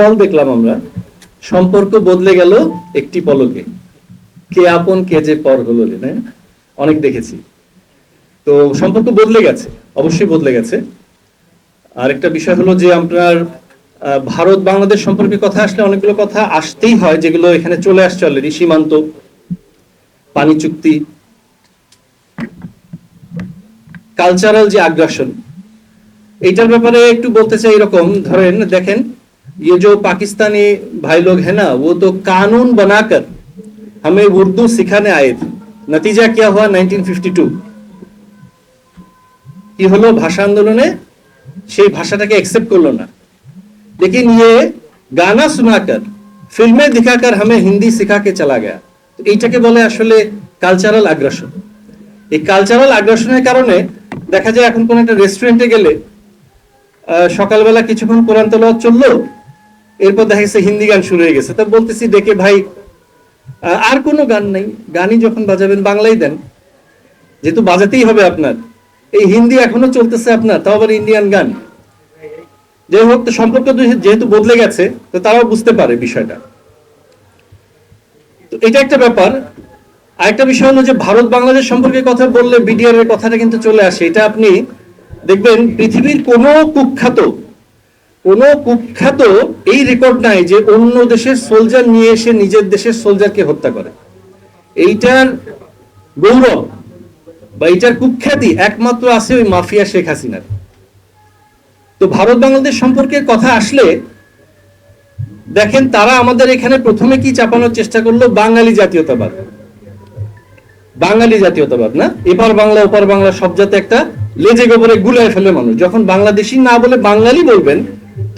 ফল দেখলাম আমরা। সম্পর্ক বদলে গেল একটি পলকে। কে আপন, কে যে পর হলো না? অনেক দেখেছি। তো সম্পর্ক বদলে গেছে, অবশ্যই বদলে গেছে। আরেকটা বিষয় হলো যে আপনার ভারত বাংলাদেশ সম্পর্কে কথা আসলে অনেকগুলো কথা আসতেই হয়, যেগুলো এখানে চলে আসছে অলরেডি সীমান্ত, পানি চুক্তি কালচারাল যে আগ্রাসন। এইটার ব্যাপারে একটু বলতে চাই এরকম, ধরেন, দেখেন ये जो पाकिस्तानी भाई लोग हैं ना वो तो कानून बनाकर हमें उर्दू सिखाने आए थे नतीजा क्या हुआ 1952 কি হলো ভাষা আন্দোলনে সেই ভাষাটাকে एक्सेप्ट করলো না लेकिन ये गाना सुनाकर फिल्में दिखाकर हमें हिंदी सिखा के चला गया তো এইটাকে বলে আসলে কালচারাল আগ্রাসন এই কালচারাল আগ্রাসনের কারণে দেখা যায় এখন কোন একটা রেস্টুরেন্টে গেলে আহ, সকালবেলা কিছুক্ষণ কোরআন তেলাওয়াত চললো এরপর দেখা গেছে হিন্দি গান শুরু হয়ে গেছে। তা বলতেছি ডেকে ভাই আর কোনো গান নেই। গানই যখন বাজাবেন বাংলাই দেন। যেহেতু বাজাতেই হবে আপনার। এই হিন্দি এখনও চলতেছে আপনার, তাও আবার ইন্ডিয়ান গান। যাই হোক, তো সম্পর্ক যেহেতু বদলে গেছে, তো তারাও বুঝতে পারে বিষয়টা। তো এটা একটা ব্যাপার। আরেকটা বিষয় হলো যে, ভারত বাংলাদেশ সম্পর্কে কথা বললে বিডিআর এর কথাটা কিন্তু চলে আসে। এটা আপনি দেখবেন, পৃথিবীর কোনো কুখ্যাত কোন কুখ্যাত এই রেকর্ড নাই যে অন্য দেশের সোলজার নিয়ে এসে নিজের দেশের সোলজারকে হত্যা করে। এইটার গৌরব বা এইটার কুখ্যাতি একমাত্র আছে ওই মাফিয়া শেখ হাসিনার। তো ভারত বাংলাদেশ সম্পর্কের কথা আসলে দেখেন তারা আমাদের এখানে প্রথমে কি চাপানোর চেষ্টা করল? বাঙালি জাতীয়তাবাদ। বাঙালি জাতীয়তাবাদ না? এপার বাংলা, ওপার বাংলা সব যাতে একটা লেজে গোবরে গুলায় ফেলে মানুষ। যখন বাংলাদেশি না বলে বাঙালি বলবেন